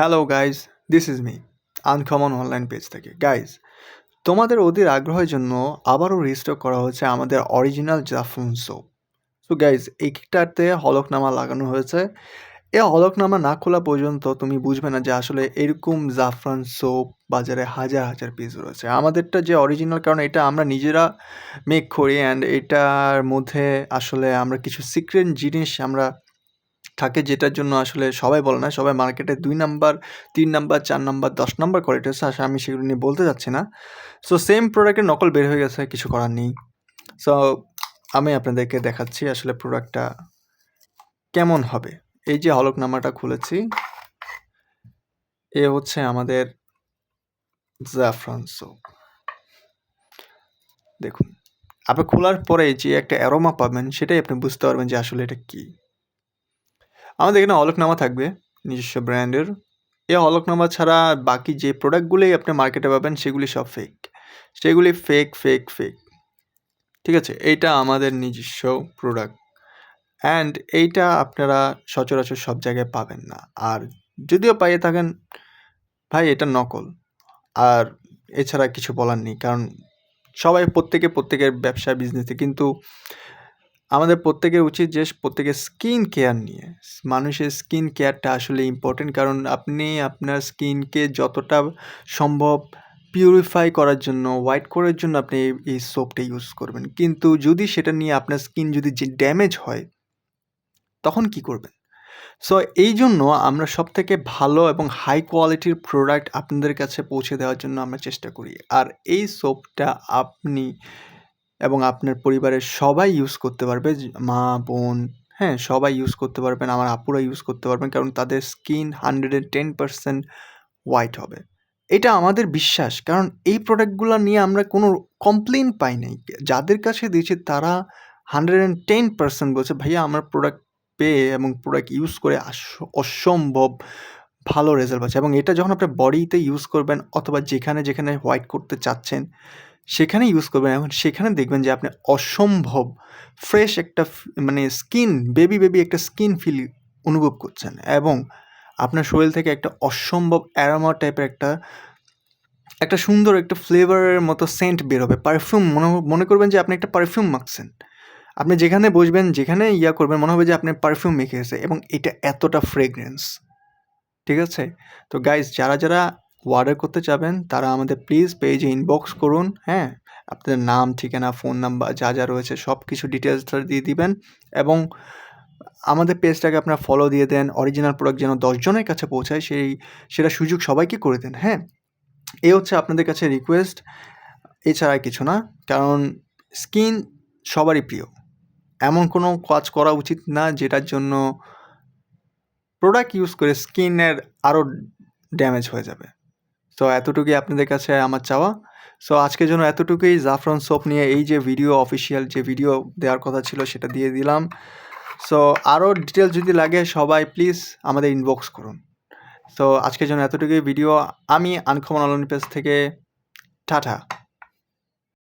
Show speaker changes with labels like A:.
A: Hello guys this is me uncommon online page থেকে। Guys তোমাদের অধীর আগ্রহের জন্য আবারও রিস্টক করা হয়েছে আমাদের অরিজিনাল জাফরন সোপ সো গাইজ এইটাতে হলকনামা লাগানো হয়েছে। এ হলকনামা না খোলা পর্যন্ত তুমি বুঝবে না যে আসলে এরকম জাফরান সোপ বাজারে হাজার হাজার পিস রয়েছে। আমাদেরটা যে অরিজিনাল কারণ এটা আমরা নিজেরা মেক করি অ্যান্ড এটার মধ্যে আসলে আমরা কিছু সিক্রেট জিনিস আমরা থাকে যেটার জন্য আসলে সবাই বলে না, সবাই মার্কেটে দুই নাম্বার, তিন নাম্বার, চার নাম্বার, দশ নাম্বার কোয়ালিটি আছে আসলে আমি সেগুলো নিয়ে বলতে যাচ্ছি না। সো সেম প্রোডাক্টের নকল বের হয়ে গেছে, কিছু করার নেই। সো আমি আপনাদেরকে দেখাচ্ছি আসলে প্রোডাক্টটা কেমন হবে। এই যে হলকনামাটা খুলেছি, এ হচ্ছে আমাদের জাফরান সোপ দেখুন, আপনি খোলার পরে যে একটা অ্যারোমা পাবেন, সেটাই আপনি বুঝতে পারবেন যে আসলে এটা কী। আমাদের এখানে হলফনামা থাকবে নিজস্ব ব্র্যান্ডের। এই হলফনামা ছাড়া বাকি যে প্রোডাক্টগুলোই আপনি মার্কেটে পাবেন, সেগুলি সব ফেক সেগুলি ফেক ফেক ফেক ঠিক আছে? এইটা আমাদের নিজস্ব প্রোডাক্ট। অ্যান্ড এইটা আপনারা সচরাচর সব জায়গায় পাবেন না। আর যদিও পাইয়ে থাকেন, ভাই, এটা নকল। আর এছাড়া কিছু বলার নেই। কারণ সবাই প্রত্যেকে প্রত্যেকের ব্যবসা বিজনেসে কিন্তু আমাদের প্রত্যেকের উচিত যে প্রত্যেকের স্কিন কেয়ার নিয়ে। মানুষের স্কিন কেয়ারটা আসলে ইম্পর্টেন্ট কারণ আপনি আপনার স্কিনকে যতটা সম্ভব পিউরিফাই করার জন্য হোয়াইট করার জন্য আপনি এই সোপটা ইউজ করবেন। কিন্তু যদি সেটা নিয়ে আপনার স্কিন যদি ড্যামেজ হয়, তখন কি করবেন? সো এই জন্য আমরা সব থেকে ভালো এবং হাই কোয়ালিটির প্রোডাক্ট আপনাদের কাছে পৌঁছে দেওয়ার জন্য আমরা চেষ্টা করি। আর এই সোপটা আপনি এবং আপনার পরিবারের সবাই ইউজ করতে পারবে মা, বোন হ্যাঁ সবাই ইউজ করতে পারবেন, আমার আপুরা ইউজ করতে পারবেন, কারণ তাদের skin hundred and ten percent white হবে। এটা আমাদের বিশ্বাস, কারণ এই প্রোডাক্টগুলো নিয়ে আমরা কোনো কমপ্লেন পাই নাই। যাদের কাছে দিয়েছি, তারা হান্ড্রেড অ্যান্ড টেন পার্সেন্ট বলছে, ভাইয়া, আমার প্রোডাক্ট পেয়ে এবং প্রোডাক্ট ইউজ করে অসম্ভব ভালো রেজাল্ট পাচ্ছে এবং এটা যখন আপনার বডিতে ইউজ করবেন অথবা যেখানে যেখানে হোয়াইট করতে চাচ্ছেন, সেখানে ইউজ করবেন। এখন সেখানে দেখবেন যে আপনি অসম্ভব ফ্রেশ একটা মানে স্কিন বেবি বেবি একটা স্কিন ফিল অনুভব করছেন এবং আপনার শরীর থেকে একটা অসম্ভব অ্যারোমা টাইপের একটা একটা সুন্দর একটা ফ্লেভারের মতো সেন্ট বেরোবে। পারফিউম মনে মনে করবেন যে আপনি একটা পারফিউম মাখছেন। আপনি যেখানে বসবেন, যেখানে ইয়া করবেন, মনে হবে যে আপনি পারফিউম মেখে গেছে এবং এটা এতটা ফ্রেগরেন্স ঠিক আছে? তো গাইজ যারা যারা অর্ডার করতে চাবেন তারা আমাদের প্লিজ পেজে ইনবক্স করুন হ্যাঁ? আপনাদের নাম, ঠিকানা ফোন নাম্বার যা যা রয়েছে সব কিছু ডিটেলসটা দিয়ে দিবেন এবং আমাদের পেজটাকে আপনারা ফলো দিয়ে দেন অরিজিনাল প্রোডাক্ট যেন দশজনের কাছে পৌঁছায়, সেই, সেটা সুযোগ সবাইকে করে দেন হ্যাঁ? এই হচ্ছে আপনাদের কাছে রিকোয়েস্ট এছাড়া কিছু না, কারণ স্কিন সবারই প্রিয়। এমন কোনো কাজ করা উচিত না, যেটার জন্য প্রোডাক্ট ইউজ করে স্কিনের আরও ড্যামেজ হয়ে যাবে। তো এতটুকুই আপনাদের কাছে আমার চাওয়া। সো আজকের জন্য এতটুকুই। জাফরান সোপ নিয়ে এই যে ভিডিও অফিসিয়াল যে ভিডিও দেওয়ার কথা ছিল সেটা দিয়ে দিলাম। সো আরও ডিটেলস যদি লাগে সবাই প্লিজ আমাদের ইনবক্স করুন। তো আজকের জন্য এতটুকুই। ভিডিও আমি আনকমন অনলাইন পেজ থেকে, টাটা।